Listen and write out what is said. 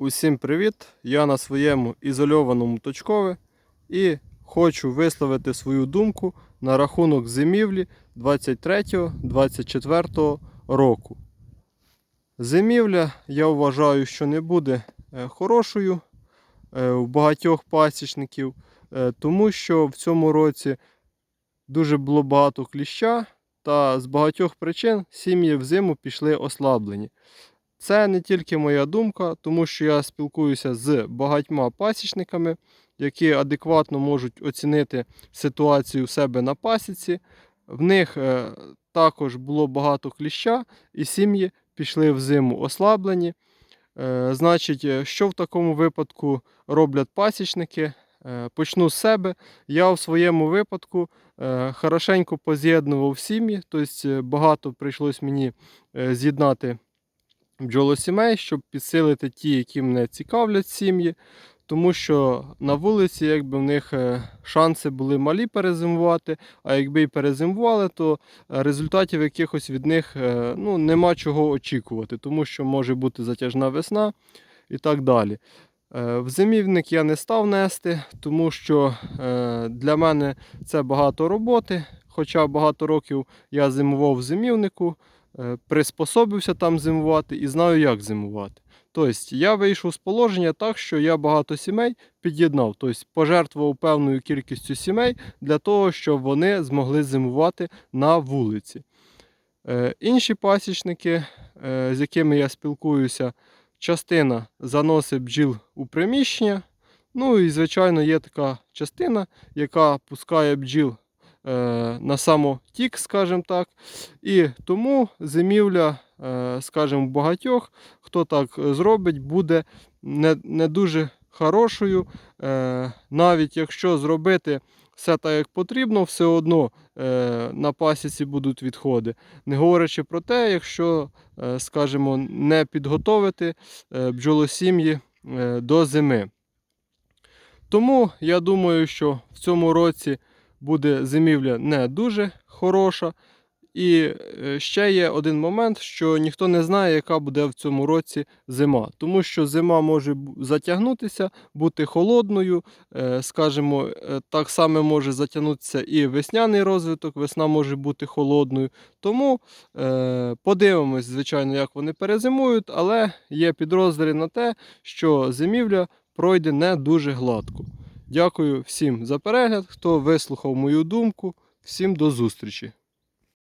Усім привіт! Я на своєму ізольованому точкові і хочу висловити свою думку на рахунок зимівлі 23-24 року. Зимівля, я вважаю, що не буде е, хорошою е, у багатьох пасічників, е, тому що в цьому році дуже було багато кліща, та з багатьох причин сім'ї взиму пішли ослаблені. Це не тільки моя думка, тому що я спілкуюся з багатьма пасічниками, які адекватно можуть оцінити ситуацію в себе на пасіці. В них е, також було багато кліща, і сім'ї пішли в зиму ослаблені. Е, Значить, е, що в такому випадку роблять пасічники? Почну з себе. Я в своєму випадку хорошенько поз'єднував сім'ї, тобто багато прийшлось мені з'єднати бджолосімей, щоб підсилити ті, які мене цікавлять сім'ї. Тому що на вулиці, якби в них е, шанси були малі перезимувати, а якби і перезимували, то е, результатів якихось від них е, ну, нема чого очікувати, тому що може бути затяжна весна і так далі. В зимівник я не став нести, тому що для мене це багато роботи. Хоча багато років я зимував в зимівнику, приспособився там зимувати і знаю, як зимувати. Тобто я вийшов з положення так, що я багато сімей під'єднав, тобто пожертвував певною кількістю сімей для того, щоб вони змогли зимувати на вулиці. Е, Інші пасічники, е, з якими я спілкуюся, частина заносить бджіл у приміщення. Ну і, звичайно, є така частина, яка пускає бджіл е, на самотік, скажімо так. І тому зимівля, е, скажімо, багатьох, хто так зробить, буде не, не дуже хорошою. Е, навіть якщо зробити все так, як потрібно, все одно е, на пасіці будуть відходи. Не говорячи про те, якщо, е, скажімо, не підготовити е, бджолосім'ї е, до зими. Тому я думаю, що в цьому році буде зимівля не дуже хороша. І е, ще є один момент, що ніхто не знає, яка буде в цьому році зима. Тому що зима може затягнутися, бути холодною. е, Скажімо, е, так само може затягнутися і весняний розвиток, весна може бути холодною. Тому подивимось, звичайно, як вони перезимують, але є підозри на те, що зимівля пройде не дуже гладко. Дякую всім за перегляд, хто вислухав мою думку. Всім до зустрічі!